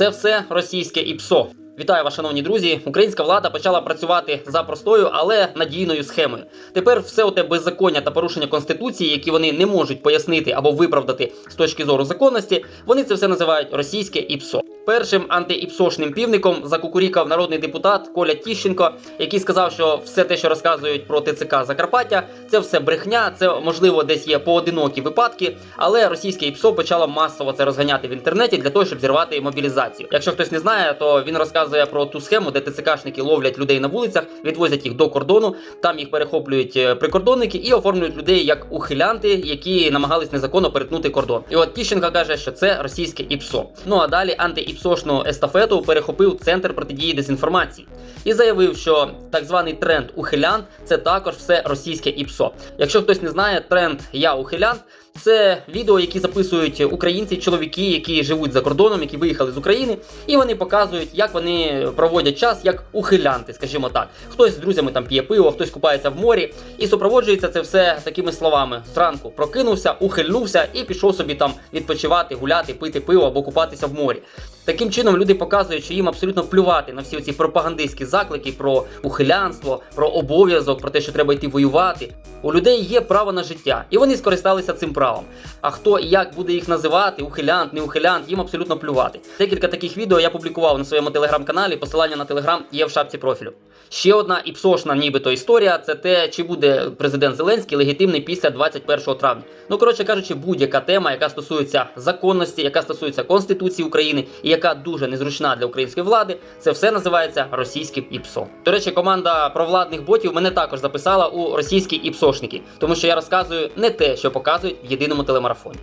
Це все російське ІПСО. Вітаю вас, шановні друзі. Українська влада почала працювати за простою, але надійною схемою. Тепер все оте беззаконня та порушення конституції, які вони не можуть пояснити або виправдати з точки зору законності, вони це все називають російське ІПСО. Першим антиіпсошним півником закукурікав народний депутат Коля Тіщенко, який сказав, що все те, що розказують про ТЦК Закарпаття, це все брехня, це можливо десь є поодинокі випадки, але російське ІПСО почало масово це розганяти в інтернеті для того, щоб зірвати мобілізацію. Якщо хтось не знає, то він розказує про ту схему, де ТЦКшники ловлять людей на вулицях, відвозять їх до кордону, там їх перехоплюють е, прикордонники і оформлюють людей як ухилянти, які намагались незаконно перетнути кордон. І от Тіщенко каже, що це російське ІПСО. Ну а далі антиіпсошну естафету перехопив центр протидії дезінформації і заявив, що так званий тренд ухилян це також все російське ІПСО. Якщо хтось не знає, тренд Я ухилян. Це відео, які записують українці, чоловіки, які живуть за кордоном, які виїхали з України, і вони показують, як вони проводять час як ухилянти, скажімо так. Хтось з друзями там п'є пиво, хтось купається в морі, і супроводжується це все такими словами: зранку прокинувся, ухильнувся і пішов собі там відпочивати, гуляти, пити пиво або купатися в морі. Таким чином люди показують, що їм абсолютно плювати на всі ці пропагандистські заклики про ухилянство, про обов'язок, про те, що треба йти воювати. У людей є право на життя, і вони скористалися цим правом. А хто і як буде їх називати, ухилянт, не ухилянт, їм абсолютно плювати. Декілька таких відео я публікував на своєму телеграм-каналі. Посилання на телеграм є в шапці профілю. Ще одна іпсошна, нібито історія це те, чи буде президент Зеленський легітимний після 21 травня. Ну коротше кажучи, будь-яка тема, яка стосується законності, яка стосується конституції України і яка дуже незручна для української влади, це все називається російським ІПСО. До речі, команда провладних ботів мене також записала у російські іпсошники, тому що я розказую не те, що показують в єдиному телемарафоні.